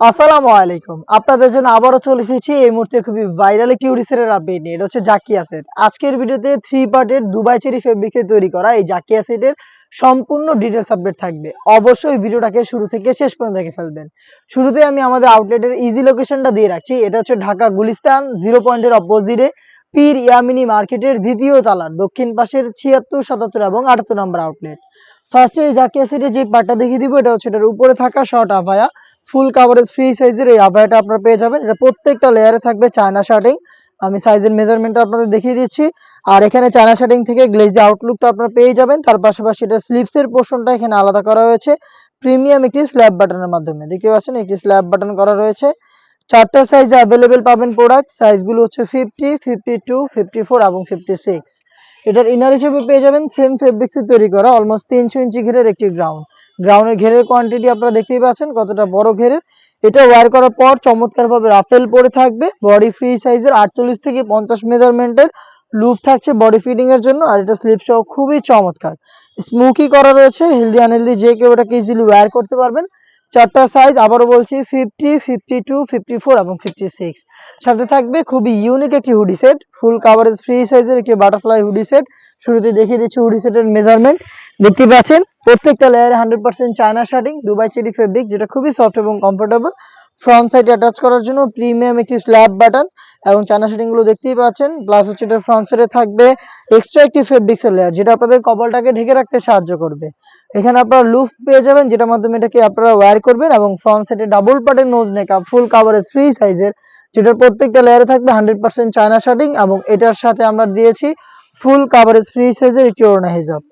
আসসালামু আলাইকুম। আপনাদের জন্য আবারও চলে এসেছি। এই মুহূর্তে খুবই ভাইরাল একটি উড়িষ্যার আপডেট নিয়ে। এটা হচ্ছে জাকিয়া সেট আজকের ভিডিওতে থ্রি পার্টের দুবাই চেরি ফেব্রিক্সে তৈরি করা এই জাকিয়া সেটের সম্পূর্ণ ডিটেলস আপডেট থাকবে। অবশ্যই ভিডিওটাকে শুরু থেকে শেষ পর্যন্ত দেখে ফেলবেন। শুরুতে আমি আমাদের আউটলেটের ইজি লোকেশনটা দিয়ে রাখছি। এটা হচ্ছে ঢাকা গুলিস্তান জিরো পয়েন্টের অপোজিটে পীর ইয়ামিনী মার্কেটের দ্বিতীয় তালার দক্ষিণ পাশের ছিয়াত্তর, সাতাত্তর এবং আটাত্তর নম্বর আউটলেট ফার্স্টে জাকিয়া সেটের যে পার্টটা দেখিয়ে দিব, এটা হচ্ছে এটার উপরে থাকা শর্ট আভায়া। ফুল কাভারেজ ফ্রি সাইজের এই আভায়াটা আপনারা পেয়ে যাবেন। এটা প্রত্যেকটা লেয়ারে থাকবে চায়না শার্টিং আমি সাইজের মেজারমেন্টটা আপনাদের দেখিয়ে দিচ্ছি। আর এখানে চায়না শার্টিং থেকে গ্লেজ আউটলুক তো আপনারা পেয়ে যাবেন। তার পাশাপাশি এটা স্লিপসের পোর্শনটা এখানে আলাদা করা হয়েছে। প্রিমিয়াম একটি স্ল্যাব বাটনের মাধ্যমে। দেখতে পাচ্ছেন, একটি স্ল্যাব বাটন করা রয়েছে। চারটা সাইজে অ্যাভেলেবেল পাবেন প্রোডাক্ট সাইজগুলো হচ্ছে fifty fifty two fifty four এবং ফিফটি সিক্স এটার ইনার হিসেবে পেয়ে যাবেন সেম ফেব্রিক্সে তৈরি করা অলমোস্ট তিনশো ইঞ্চি ঘেরের একটি গ্রাউন্ড গ্রাউন্ডের ঘেরের কোয়ান্টিটি আপনারা দেখতেই পাচ্ছেন, কতটা বড় ঘেরের। এটা ওয়্যার করার পর চমৎকারভাবে রাফেল পরে থাকবে বডি ফ্রি সাইজের আটচল্লিশ থেকে পঞ্চাশ মেজারমেন্টের লুপ থাকছে বডি ফিটিং এর জন্য, আর এটা স্লিপ সহ খুবই চমৎকার। স্মুকি করা রয়েছে হেলদি আনহেলদি যে কেউ এটাকে ইজিলি ওয়্যার করতে পারবেন। চারটা সাইজ আবারও বলছি fifty fifty two fifty four এবং ফিফটি সিক্স সাথে থাকবে খুবই ইউনিক একটি hoodie set full coverage free সাইজের একটি বাটারফ্লাই হুডি সেট শুরুতে দেখিয়ে দিচ্ছি হুডি সেটের মেজারমেন্ট দেখতে পাচ্ছেন, প্রত্যেকটা লেয়ারে hundred percent China shirting Dubai cherry fabric যেটা খুবই সফট এবং কমফোর্টেবল ফ্রন্ট সাইডে অ্যাটাচ করার জন্য প্রিমিয়াম একটি স্ল্যাব বাটন এবং চায়না গুলো দেখতেই পাচ্ছেন প্লাস হচ্ছে এটা ফ্রন্ট সাইডে থাকবে এক্সট্রা একটি ফেব্রিক্স লেয়ার যেটা আপনাদের কপালটাকে ঢেকে রাখতে সাহায্য করবে। এখানে আপনারা লুফ পেয়ে যাবেন, যেটার মাধ্যমে এটাকে আপনারা ওয়্যার করবেন এবং ফ্রন্ট সাইডে ডাবল পার্টের nose neck up full coverage free সাইজের যেটার প্রত্যেকটা লেয়ারে থাকবে হান্ড্রেড পার্সেন্ট চায়না শার্টিং এবং এটার সাথে আমরা দিয়েছি ফুল কাভারেজ ফ্রি সাইজের একটি ওড়না হিজাব।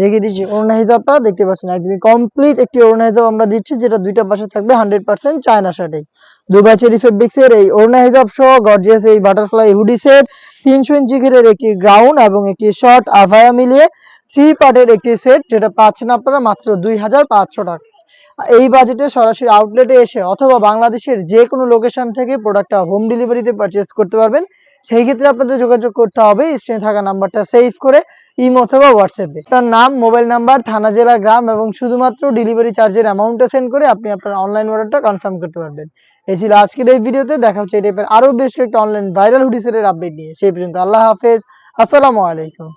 দেখিয়ে দিচ্ছি, ওড়না হিজাবটা দেখতে পাচ্ছেন একদমই কমপ্লিট একটি ওড়না হিজাব আমরা দিচ্ছি, যেটা দুইটা পাশে থাকবে hundred percent China shirting Dubai cherry ফেব্রিক্সের এই ওড়না হিজাব সহ গর্জিয়াস এই বাটারফ্লাই হুডি সেট তিনশো ইঞ্চি ঘেরের একটি গ্রাউন্ড এবং একটি শর্ট আভায়া মিলিয়ে থ্রি পার্টের একটি সেট যেটা পাচ্ছেন আপনারা মাত্র দুই হাজার পাঁচশো টাকা। এই বাজেটে সরাসরি আউটলেটে এসে অথবা বাংলাদেশের যে কোনো লোকেশন থেকে প্রোডাক্টটা হোম ডেলিভারিতে পারচেস করতে পারবেন। সেই ক্ষেত্রে আপনাদের যোগাযোগ করতে হবে স্ক্রিনে থাকা নাম্বারটা সেভ করে ইমো অথবা হোয়াটসঅ্যাপে তার নাম, মোবাইল নাম্বার, থানা, জেলা, গ্রাম এবং শুধুমাত্র ডেলিভারি চার্জের অ্যামাউন্টটা সেন্ড করে আপনি আপনার অনলাইন অর্ডারটা কনফার্ম করতে পারবেন। এই ছিল আজকের এই ভিডিওতে দেখা হচ্ছে এই টাইপের আরও বেশ কয়েকটা অনলাইন ভাইরাল হুডিসের আপডেট নিয়ে। সেই পর্যন্ত আল্লাহ হাফেজ। আসসালামু আলাইকুম।